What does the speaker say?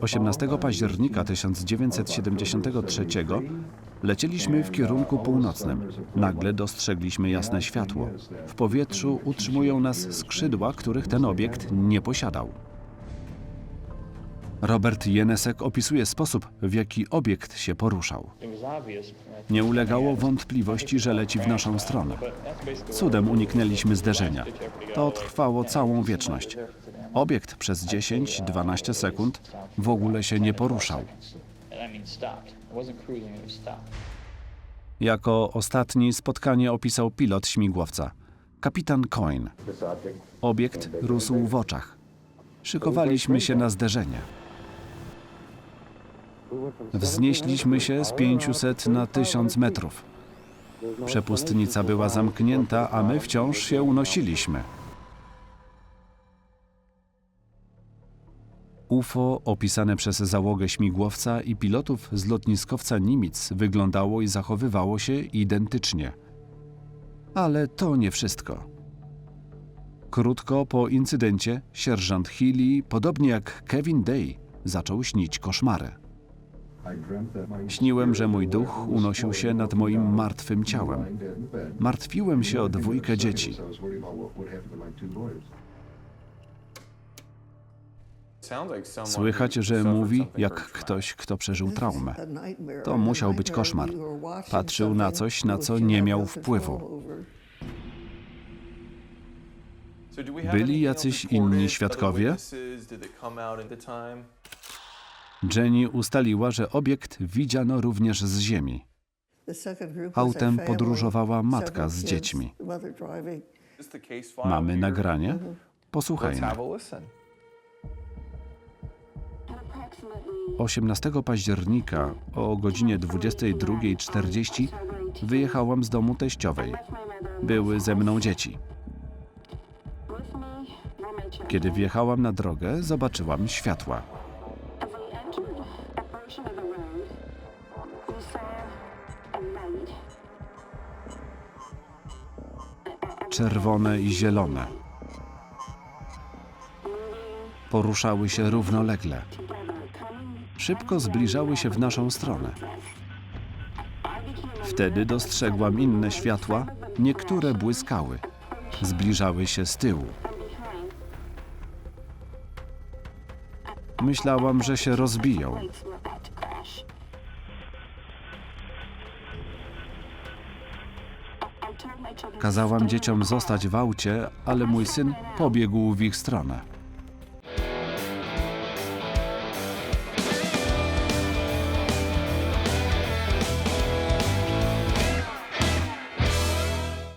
18 października 1973 lecieliśmy w kierunku północnym. Nagle dostrzegliśmy jasne światło. W powietrzu utrzymują nas skrzydła, których ten obiekt nie posiadał. Robert Jenesek opisuje sposób, w jaki obiekt się poruszał. Nie ulegało wątpliwości, że leci w naszą stronę. Cudem uniknęliśmy zderzenia. To trwało całą wieczność. Obiekt przez 10-12 sekund w ogóle się nie poruszał. Jako ostatni spotkanie opisał pilot śmigłowca, kapitan Coyne. Obiekt rósł w oczach. Szykowaliśmy się na zderzenie. Wznieśliśmy się z 500 na 1000 metrów. Przepustnica była zamknięta, a my wciąż się unosiliśmy. UFO opisane przez załogę śmigłowca i pilotów z lotniskowca Nimitz wyglądało i zachowywało się identycznie. Ale to nie wszystko. Krótko po incydencie sierżant Healy, podobnie jak Kevin Day, zaczął śnić koszmary. Śniłem, że mój duch unosił się nad moim martwym ciałem. Martwiłem się o dwójkę dzieci. Słychać, że mówi jak ktoś, kto przeżył traumę. To musiał być koszmar. Patrzył na coś, na co nie miał wpływu. Byli jacyś inni świadkowie? Jenny ustaliła, że obiekt widziano również z Ziemi. Autem podróżowała matka z dziećmi. Mamy nagranie? Posłuchajmy. 18 października o godzinie 22.40 wyjechałam z domu teściowej. Były ze mną dzieci. Kiedy wjechałam na drogę, zobaczyłam światła. Czerwone i zielone. Poruszały się równolegle. Szybko zbliżały się w naszą stronę. Wtedy dostrzegłam inne światła, niektóre błyskały. Zbliżały się z tyłu. Myślałam, że się rozbiją. Kazałam dzieciom zostać w aucie, ale mój syn pobiegł w ich stronę.